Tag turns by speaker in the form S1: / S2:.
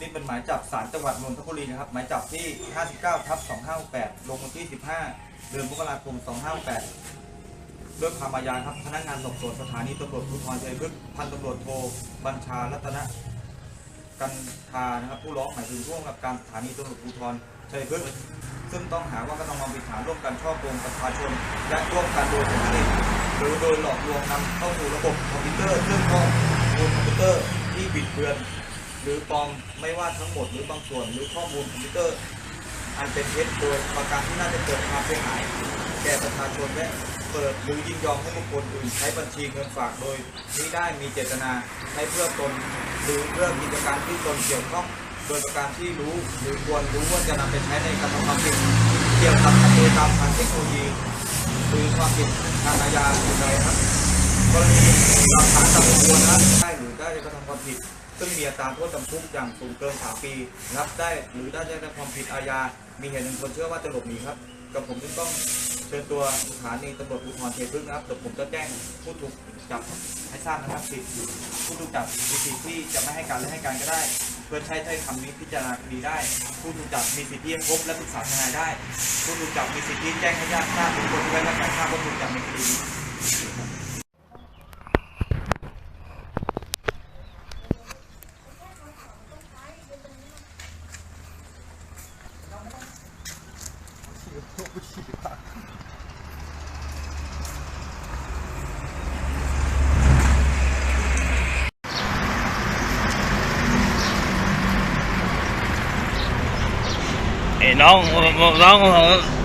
S1: นี่เป็นหมายจับศาลจังหวัดนนทบุรีนะครับ หมายจับที่ 59ทับ2568ลงวันที่ 15 เดือนมกราคม 2568 ด้วยความอาญาครับ พนักงานสอบสวนสถานีตำรวจภูธรชัยพฤกษ์พันตำรวจโทบัญชารัตนะกันทานะครับผู้ร้องหมายถึงร่วมกับการสถานีตำรวจภูธรชัยพฤกษ์ซึ่งต้องหาว่ากระทำความผิดฐานร่วมกันช่อโกงประชาชนและร่วมกันโดยสุจริตหรือโดยหลอกลวงนำเข้าสู่ระบบคอมพิวเตอร์ ซึ่งข้อมูลคอมพิวเตอร์ที่บิดเบือน หรือปลอมไม่ว่าทั้งหมดหรือบางส่วนหรือข้อมูลคอมพิวเตอร์ อันเป็นเท็จโดยประการที่น่าจะเกิดความเสียหาย แก่ประชาชนและเปิดหรือยินยอมให้บุคคลอื่น ใช้บัญชีเงินฝากโดยมิได้มีเจตนาใช้เพื่อตนหรือเพื่อกิจการที่ตนเกี่ยวข้องโดยประการที่รู้หรือควรรู้ว่าจะนำไปใช้ในการทำความผิดเกี่ยวกับคดีตามทางเทคโนโลยีหรือความผิดทางอาญาอื่นใดครับกรณีหลักฐานตามควรนะได้หรือได้กระทำความผิด ซึ่งมีอัตราโทษจำคุกอย่างสูงเกิน 3 ปี รับได้หรือได้ได้ความผิดอาญา มีเหตุหนึ่งคนเชื่อว่าจะหลบหนีครับ กับผมจึงต้องเชิญตัวสถานีตำรวจภูธรเทพฤกษ์นะครับเดี๋ยวผมจะแจ้งผู้ถูกจับให้ทราบนะครับสิผู้ถูกจับมีสิทธิ์ที่จะไม่ให้การและให้การก็ได้ เพื่อใช้ถ้อยคำนี้พิจารณาคดีได้ ผู้ถูกจับมีสิทธิ์ที่จะพบและปรึกษาทนายได้ ผู้ถูกจับมีสิทธิ์ที่แจ้งให้ญาติทราบถึงคนที่ได้รับการทราบว่าถูกจับในคดีนี้
S2: ไอ้น้องน้อง